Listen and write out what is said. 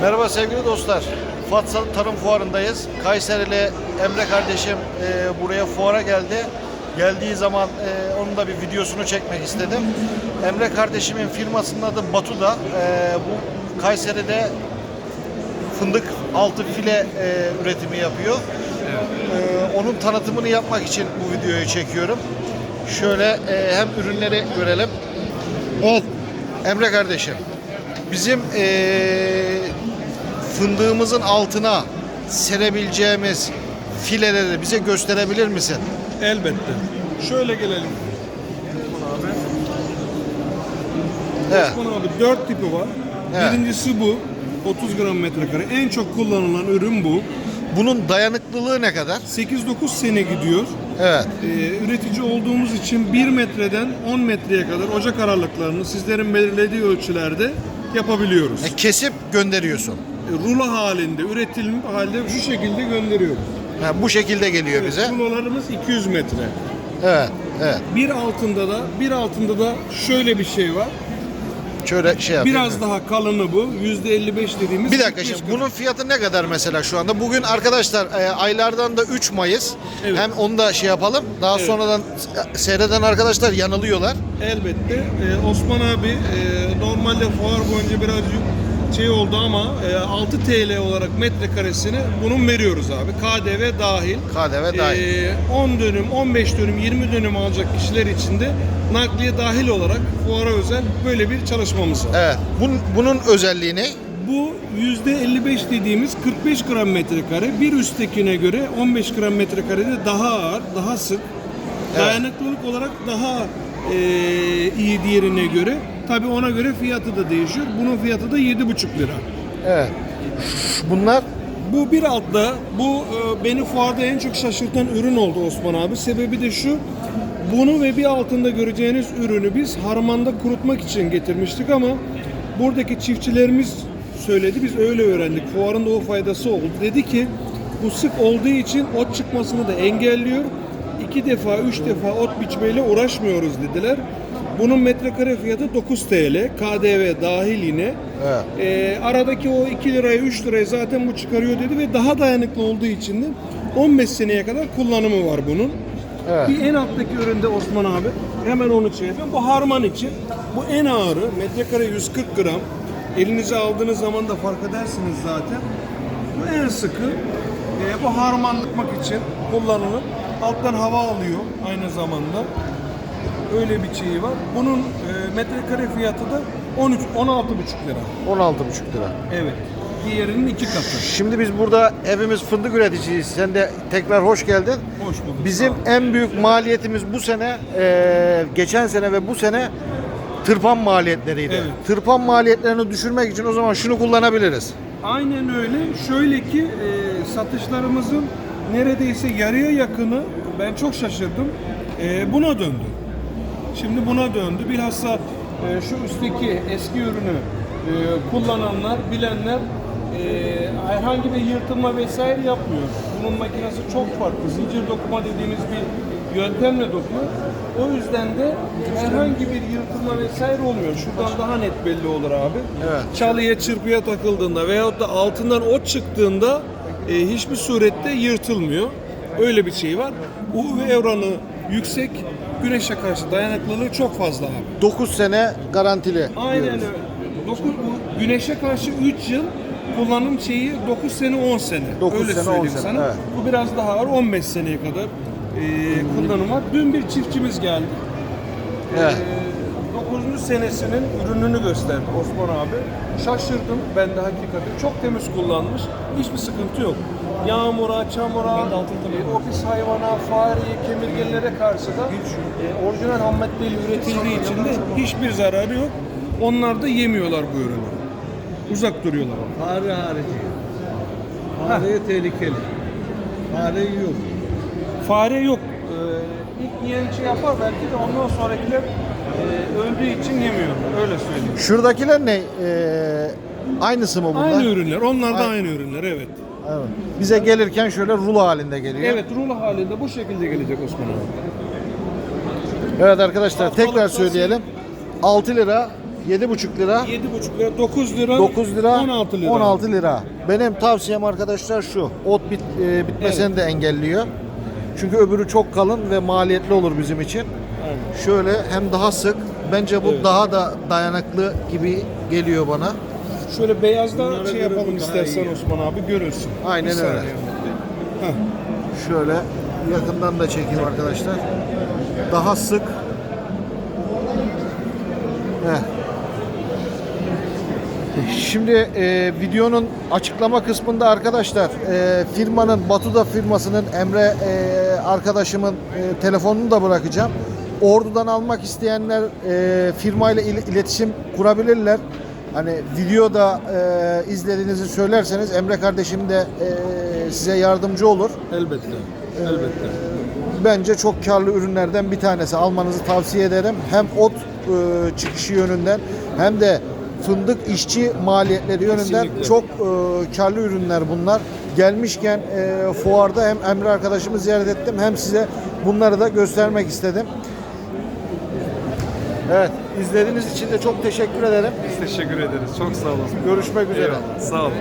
Merhaba sevgili dostlar. Fatsa Tarım Fuarı'ndayız. Kayserili Emre kardeşim e, buraya fuara geldi. Geldiği zaman e, onun da bir videosunu çekmek istedim. Emre kardeşimin firmasının adı Batu'da. E, bu Kayseri'de fındık altı file e, üretimi yapıyor. E, onun tanıtımını yapmak için bu videoyu çekiyorum. Şöyle e, hem ürünleri görelim. Evet. Emre kardeşim. Bizim e, fındığımızın altına serebileceğimiz fileleri bize gösterebilir misin? Elbette. Şöyle gelelim. Osman abi. Evet. Osman abi 4 tipi var. Evet. Birincisi bu. 30 gram metrekare. En çok kullanılan ürün bu. Bunun dayanıklılığı ne kadar? 8-9 sene gidiyor. Evet. Ee, üretici olduğumuz için 1 metreden 10 metreye kadar ocak aralıklarını sizlerin belirlediği ölçülerde yapabiliyoruz. E, kesip gönderiyorsun. E, rulo halinde, üretilmiş halde şu şekilde gönderiyoruz. Ha, bu şekilde geliyor bize. Rulolarımız 200 metre. Evet. Evet. Bir altında da bir altında da şöyle bir şey var. Şöyle şey yapayım. Biraz daha kalını bu. %55 dediğimiz. Bir dakika 45 şimdi bunun fiyatı ne kadar mesela şu anda? Bugün arkadaşlar e, aylardan da 3 Mayıs. Evet. Hem onu da şey yapalım. Daha Evet. sonradan seyreden arkadaşlar yanılıyorlar. Elbette. Ee, Osman abi e, normalde fuar boyunca biraz yük- şey oldu ama e, 6 TL olarak metrekaresini bunun veriyoruz abi. KDV dahil. KDV dahil. Ee, 10 dönüm, 15 dönüm, 20 dönüm alacak kişiler için de nakliye dahil olarak fuara özel böyle bir çalışmamız var. Evet. Bunun, bunun özelliği ne? Bu %55 dediğimiz 45 gram metrekare. Bir üsttekine göre 15 gram metrekarede daha ağır, daha sık. Evet. Dayanıklılık olarak daha eee, iyi diğerine göre. Tabii ona göre fiyatı da değişiyor. Bunun fiyatı da 7,5 lira. Evet. Bunlar Bu bir altta, bu e, beni fuarda en çok şaşırtan ürün oldu Osman abi. Sebebi de şu, bunu ve bir altında göreceğiniz ürünü biz harmanda kurutmak için getirmiştik ama buradaki çiftçilerimiz söyledi, biz öyle öğrendik. Fuarın da o faydası oldu. Dedi ki bu sık olduğu için ot çıkmasını da engelliyor. İki defa, üç defa ot biçmeyle uğraşmıyoruz dediler. Bunun metrekare fiyatı 9 TL, KDV dahil yine. Evet. Ee, aradaki o 2 liraya 3 liraya zaten bu çıkarıyor dedi ve daha dayanıklı olduğu için de 15 seneye kadar kullanımı var bunun. Evet. Bir en alttaki üründe Osman abi hemen onu şey yapayım. Bu harman için bu en ağırı metrekare 140 gram. Elinize aldığınız zaman da fark edersiniz zaten. Bu en sıkı. Ee, bu harmanlıkmak için kullanılır. Alttan hava alıyor aynı zamanda. Öyle bir şeyi var. Bunun e, metrekare fiyatı da 13 16,5 lira. 16,5 lira. Evet. Diğerinin iki katı. Şimdi biz burada hepimiz fındık üreticisiyiz. Sen de tekrar hoş geldin. Hoş bulduk. Bizim Sağ en büyük maliyetimiz bu sene, e, geçen sene ve bu sene tırpan maliyetleriydi. Evet. Tırpan maliyetlerini düşürmek için o zaman şunu kullanabiliriz. Aynen öyle. Şöyle ki e, satışlarımızın neredeyse yarıya yakını ben çok şaşırdım. E, buna döndü. Şimdi buna döndü. Bilhassa e, şu üstteki eski ürünü e, kullananlar, bilenler e, herhangi bir yırtılma vesaire yapmıyor. Bunun makinesi çok farklı. Zincir dokuma dediğimiz bir yöntemle dokuyor. O yüzden de herhangi bir yırtılma vesaire olmuyor. Şuradan daha net belli olur abi. Evet. Çalıya çırpıya takıldığında veyahut da altından ot çıktığında e, hiçbir surette yırtılmıyor. Öyle bir şey var. UV oranı yüksek, güneşe karşı dayanıklılığı çok fazla abi. 9 sene garantili. Aynen diyoruz. öyle. Dokuz, bu güneşe karşı 3 yıl kullanım şeyi 9 sene 10 sene. Dokuz öyle sene, söyleyeyim sene, sana. evet. Bu biraz daha ağır 15 seneye kadar e, kullanım var. Dün bir çiftçimiz geldi. Evet. Ee, 9. senesinin ürününü gösterdi Osman abi. Şaşırdım ben de hakikaten. Çok temiz kullanmış. Hiçbir sıkıntı yok. Yağmura, çamura, e, ofis hayvana, fareye, kemirgenlere karşı da e, orijinal ham maddeyle üretildiği için de hiçbir zararı yok. Onlar da yemiyorlar bu ürünü. Uzak duruyorlar. Fare harici. Fare tehlikeli. Fare yiyor. Fare yok. Ee, ilk yiyen şey yapar belki de ondan sonrakiler e, öldüğü için yemiyor. Öyle söyleyeyim. Şuradakiler ne? E, aynısı mı bunlar? Aynı ürünler. Onlar da Aynı. aynı ürünler evet. Evet. Bize gelirken şöyle rulo halinde geliyor. Evet rulo halinde bu şekilde gelecek Osman abi. Evet arkadaşlar tekrar Balık söyleyelim. 6 lira 7,5 lira. 7,5 lira, 9 lira, 9 lira, 16 lira. 16 lira. Benim tavsiyem arkadaşlar şu. Ot bit, e, bitmesini de engelliyor. Çünkü öbürü çok kalın ve maliyetli olur bizim için. Aynen. Şöyle hem daha sık. Bence bu Evet. daha da dayanıklı gibi geliyor bana. Şöyle beyazda Bunlara şey göre yapalım bu daha istersen iyi. Osman abi görürsün. Aynen Bir öyle. saniye. Heh. Şöyle yakından da çekeyim arkadaşlar. Daha sık. Heh. Şimdi e, videonun açıklama kısmında arkadaşlar e, firmanın Batuda firmasının Emre e, arkadaşımın e, telefonunu da bırakacağım. Ordu'dan almak isteyenler e, firmayla il- iletişim kurabilirler. Hani videoda e, izlediğinizi söylerseniz Emre kardeşim de e, size yardımcı olur. Elbette. Elbette. Bence çok karlı ürünlerden bir tanesi. Almanızı tavsiye ederim. Hem ot e, çıkışı yönünden hem de fındık işçi maliyetleri yönünden Kesinlikle. çok e, karlı ürünler bunlar. Gelmişken e, fuarda hem Emre arkadaşımı ziyaret ettim hem size bunları da göstermek istedim. Evet, izlediğiniz için de çok teşekkür ederim. Biz teşekkür ederiz. Çok sağ olun. Görüşmek üzere. Eyvallah. Sağ olun.